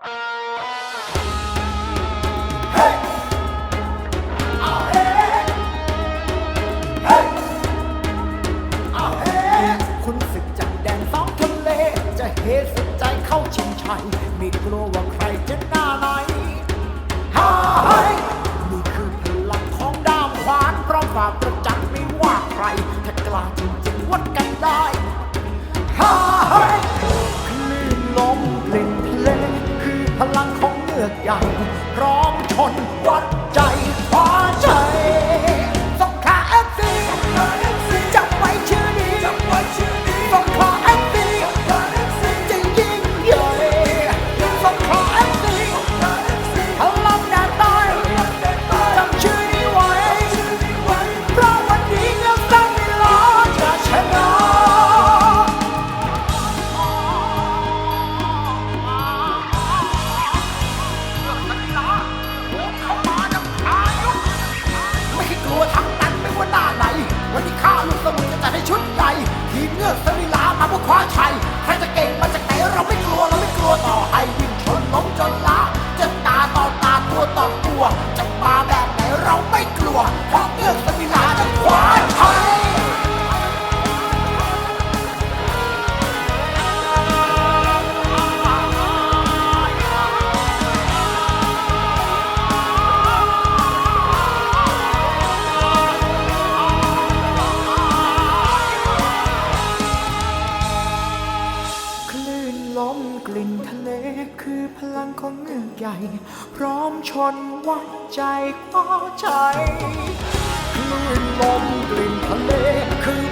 คุณศึกจากแดนสองทะเล จะเฮสุดใจเข้าชิงชัยไม่กลัวว่าใครจะหน้าไหนฮ่าเฮ้ยนี่คือพลังของดาวขวานพร้อมฝ่าประจันไม่ว่าใคร ถ้ากล้าจริงๆวัดกันได้ฮ่า พร้อมชนวัดใจ ลมกลิ่นทะเลคือพลังของเงือกใหญ่ พร้อมชนวัดใจก็ใจคลื่นลมกลิ่นทะเลคือ